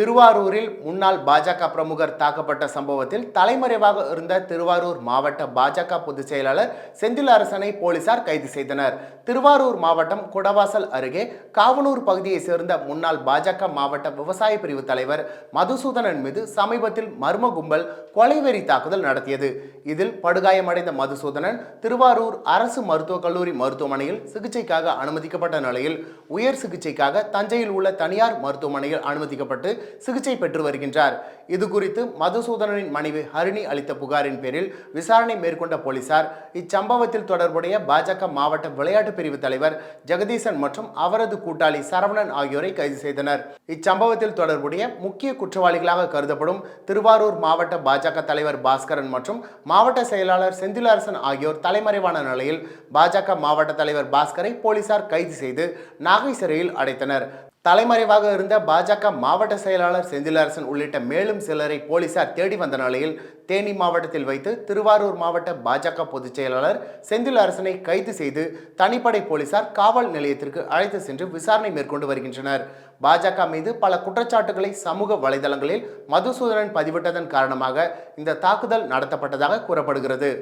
திருவாரூரில் முன்னாள் பாஜக பிரமுகர் தாக்கப்பட்ட சம்பவத்தில் தலைமறைவாக இருந்த திருவாரூர் மாவட்ட பாஜக பொதுச் செயலாளர் செந்தில் அரசனை போலீசார் கைது செய்தனர். திருவாரூர் மாவட்டம் குடவாசல் அருகே காவனூர் பகுதியைச் சேர்ந்த முன்னாள் பாஜக மாவட்ட விவசாய பிரிவு தலைவர் மதுசூதனன் மீது சமீபத்தில் மர்ம கும்பல் கொலைவெறி தாக்குதல் நடத்தியது. இதில் படுகாயமடைந்த மதுசூதனன் திருவாரூர் அரசு மருத்துவக் கல்லூரி மருத்துவமனையில் சிகிச்சைக்காக அனுமதிக்கப்பட்ட நிலையில் உயர் சிகிச்சைக்காக தஞ்சையில் உள்ள தனியார் மருத்துவமனையில் அனுமதிக்கப்பட்டு சிகிச்சை பெற்று வருகின்றார். இது குறித்து மதுசூதனனின் மனைவி ஹரிணி அளித்த புகாரின் பேரில் விசாரணை மேற்கொண்ட போலீசார் இச்சம்பவத்தில் தொடர்புடைய பாஜக மாவட்ட விளையாட்டு பிரிவு தலைவர் ஜெகதீசன் மற்றும் அவரது கூட்டாளி சரவணன் ஆகியோரை கைது செய்தனர். இச்சம்பவத்தில் தொடர்புடைய முக்கிய குற்றவாளிகளாக கருதப்படும் திருவாரூர் மாவட்ட பாஜக தலைவர் பாஸ்கரன் மற்றும் மாவட்ட செயலாளர் செந்திலரசன் ஆகியோர் தலைமறைவான நிலையில் பாஜக மாவட்ட தலைவர் பாஸ்கரை போலீசார் கைது செய்து நாகை சிறையில் அடைத்தனர். தலைமறைவாக இருந்த பாஜக மாவட்ட செயலாளர் செந்திலரசன் உள்ளிட்ட மேலும் சிலரை போலீசார் தேடி வந்த நிலையில் தேனி மாவட்டத்தில் வைத்து திருவாரூர் மாவட்ட பாஜக பொதுச் செயலாளர் செந்தில் அரசனை கைது செய்து தனிப்படை போலீசார் காவல் நிலையத்திற்கு அழைத்து சென்று விசாரணை மேற்கொண்டு வருகின்றனர். பாஜக மீது பல குற்றச்சாட்டுகளை சமூக வலைதளங்களில் மதுசூதனன் பதிவிட்டதன் காரணமாக இந்த தாக்குதல் நடத்தப்பட்டதாக கூறப்படுகிறது.